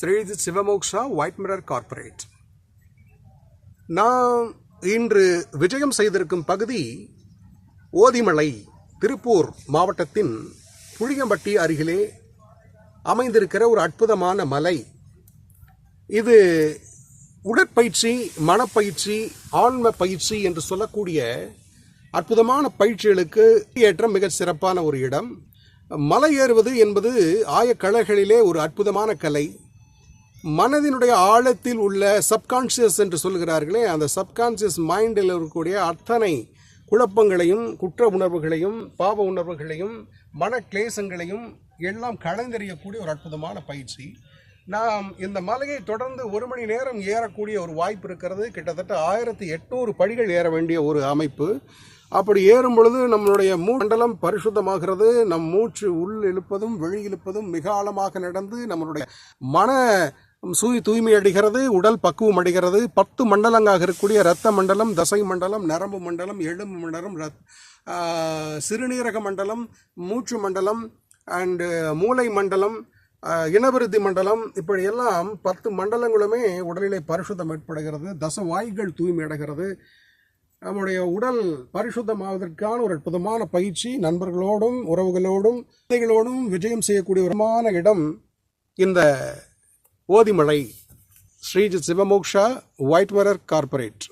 Sreejith Sivamoksha white mirror corporate நான் இன்று விஜயம் செய்திருக்கும் பகுதி ஓதிமலை திருப்பூர் மாவட்டத்தின் புளியம்பட்டி அருகிலே அமைந்திருக்கிற ஒரு அற்புதமான மலை. இது உடற்பயிற்சி மனப்பயிற்சி ஆன்ம பயிற்சி என்று சொல்லக்கூடிய அற்புதமான பயிற்சிகளுக்கு ஏற்ற மிக சிறப்பான ஒரு இடம். மலை ஏறுவது என்பது ஆயக்கலைகளிலே ஒரு அற்புதமான கலை. மனதினுடைய ஆழத்தில் உள்ள சப்கான்ஷியஸ் என்று சொல்கிறார்களே அந்த சப்கான்ஷியஸ் மைண்டில் இருக்கக்கூடிய அத்தனை குழப்பங்களையும் குற்ற உணர்வுகளையும் பாவ உணர்வுகளையும் மன கிளேசங்களையும் எல்லாம் களைந்தெறியக்கூடிய ஒரு அற்புதமான பயிற்சி. நாம் இந்த மலையை தொடர்ந்து ஒரு மணி நேரம் ஏறக்கூடிய ஒரு வாய்ப்பு இருக்கிறது. கிட்டத்தட்ட ஆயிரத்தி எட்நூறு படிகள் ஏற வேண்டிய ஒரு அமைப்பு. அப்படி ஏறும் பொழுது நம்மளுடைய மூண்டலம் பரிசுத்தமாகிறது. நம் மூச்சு உள் இழுப்பதும் வெளி இழுப்பதும் மிக ஆழமாக நடந்து நம்மளுடைய மன சூய் தூய்மை அடைகிறது உடல் பக்குவம் அடைகிறது. பத்து மண்டலங்காக இருக்கக்கூடிய இரத்த மண்டலம் தசை மண்டலம் நரம்பு மண்டலம் எலும்பு மண்டலம் ரத் சிறுநீரக மண்டலம் மூச்சு மண்டலம் அண்டு மூளை மண்டலம் இனவிருத்தி மண்டலம். இப்படியெல்லாம் பத்து மண்டலங்களுமே உடலிலே பரிசுத்தம் ஏற்படுகிறது. தச வாய்கள் தூய்மை அடைகிறது. நம்முடைய உடல் பரிசுத்தமாவதற்கான ஒரு அற்புதமான பயிற்சி நண்பர்களோடும் உறவுகளோடும் குழந்தைகளோடும் விஜயம் செய்யக்கூடிய ஒரு இடம் இந்த Othimalai Sreejith Sivamoksha white mirror corporate